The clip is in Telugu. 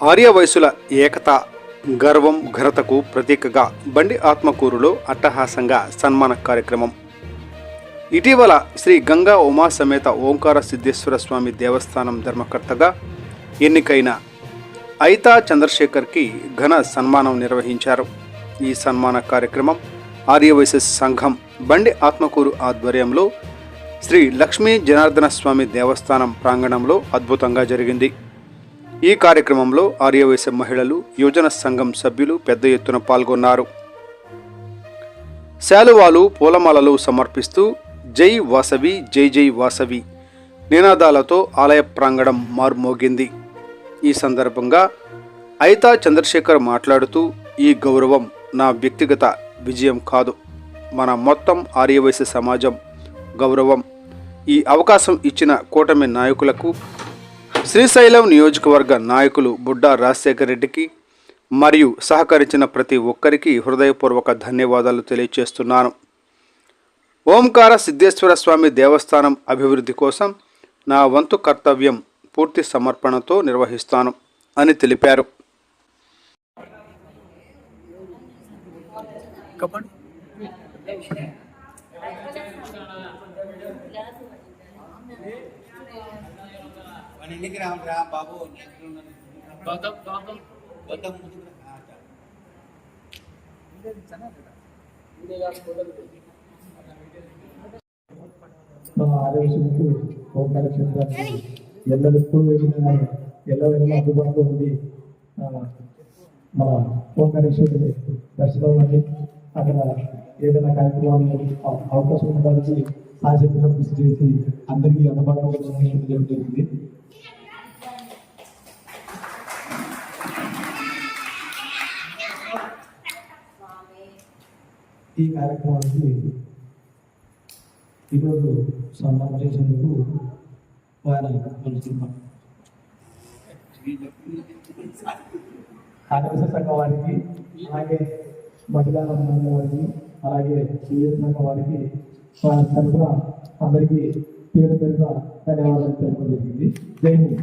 ఆర్యవయసుల ఏకత గర్వం ఘనతకు ప్రతీకగా బండి ఆత్మకూరులో అట్టహాసంగా సన్మాన కార్యక్రమం. ఇటీవల శ్రీ గంగా ఉమా సమేత ఓంకార సిద్ధేశ్వర స్వామి దేవస్థానం ధర్మకర్తగా ఎన్నికైన ఐతా చంద్రశేఖర్కి ఘన సన్మానం నిర్వహించారు. ఈ సన్మాన కార్యక్రమం ఆర్యవైశ్య సంఘం బండి ఆత్మకూరు ఆధ్వర్యంలో శ్రీ లక్ష్మీ జనార్దన స్వామి దేవస్థానం ప్రాంగణంలో అద్భుతంగా జరిగింది. ఈ కార్యక్రమంలో ఆర్యవైశ్య మహిళలు యువజన సంఘం సభ్యులు పెద్ద ఎత్తున పాల్గొన్నారు. శాలువాలు పూలమాలలు సమర్పిస్తూ జై వాసవి జై జై వాసవి నినాదాలతో ఆలయ ప్రాంగణం మార్మోగింది. ఈ సందర్భంగా ఐతా చంద్రశేఖర్ మాట్లాడుతూ ఈ గౌరవం నా వ్యక్తిగత విజయం కాదు. మన మొత్తం ఆర్యవైశ్య సమాజం గౌరవం. ఈ అవకాశం ఇచ్చిన కూటమి నాయకులకు శ్రీశైలం నియోజకవర్గ నాయకులు బుడ్డా రాజశేఖర రెడ్డికి మరియు సహకరించిన ప్రతి ఒక్కరికి హృదయపూర్వక ధన్యవాదాలు తెలియజేస్తున్నాను. ఓంకార సిద్ధేశ్వర స్వామి దేవస్థానం అభివృద్ధి కోసం నా వంతు కర్తవ్యం పూర్తి సమర్పణతో నిర్వహిస్తాను అని తెలిపారు. మన ఇంటికి బాబు గౌతమ్ గౌతమ్ గౌతమ్ ముందుకు రా. ఓంకార ఎల్లరిస్తూ వెళ్ళిన ఎల్ల వెళ్ళిన అందుబాటులో ఉంది. మన ఓంకారేశ్వరుడి దర్శనం అని అక్కడ ఏదైనా కార్యక్రమాలు అవ- అవకాశం ఉండడానికి సాయశక్తిగా కృషి చేసి అందరికీ అందుబాటులో ఉండాలని తెలియడం జరిగింది ఈ కార్యక్రమానికి ఈరోజు సన్మానం చేసేందుకు వారిని కొలుస్తున్నాం. ఆదివాసీ సంఘం వారికి అలాగే మహిళా సంఘం వారికి అలాగే సీఎం సంఘం వారికి వారి తరఫున అందరికీ పేరు పేరున ధన్యవాదాలు తెలుపడం జరిగింది. జై హింద్.